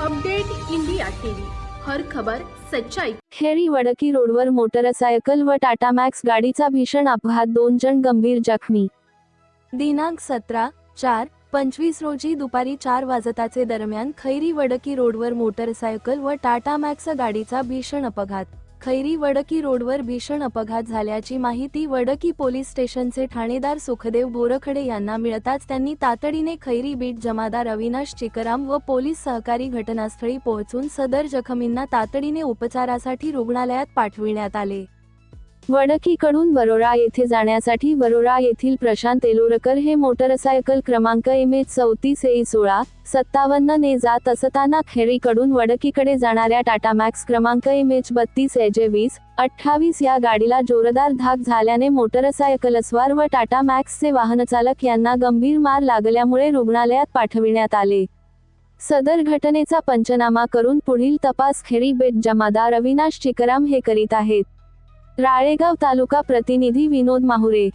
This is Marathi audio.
Update India TV. हर खबर सच्चाई. खेरी वडकी रोडवर मोटरसायकल व टाटा मॅक्स गाडीचा भीषण अपघात दोन जण गंभीर जखमी. दिनांक सतरा चार पंचवीस रोजी दुपारी चार वाजताचे दरम्यान खैरी वडकी रोडवर मोटरसायकल व टाटा मॅक्स गाडीचा भीषण अपघात. खैरी वडकी रोडवर भीषण अपघात झाल्याची माहिती वडकी पोलीस स्टेशनचे ठाणेदार सुखदेव बोरखडे यांना मिळताच त्यांनी तातडीने खैरी बीट जमादार अविनाश चिकराम व पोलीस सहकारी घटनास्थळी पोहोचून सदर जखमींना तातडीने उपचारासाठी रुग्णालयात पाठविण्यात आले. वडकीकडून वरोरा येथे जाण्यासाठी वरोरा येथील प्रशांत एलोरकर हे मोटरसायकल क्रमांक एम एच चौतीस ए सोळा सत्तावन्न ने जात असताना खेरीकडून वडकीकडे जाणाऱ्या टाटा मॅक्स क्रमांक एम एच बत्तीस एजे वीस अठ्ठावीस या गाडीला जोरदार धाक झाल्याने मोटरसायकलस्वार व टाटा मॅक्सचे वाहनचालक यांना गंभीर मार लागल्यामुळे रुग्णालयात पाठविण्यात आले. सदर घटनेचा पंचनामा करून पुढील तपास खेरी बेट जमादार अविनाश चिकराम हे करीत आहेत. राळेगाव तालुका प्रतिनिधी विनोद माहुरे.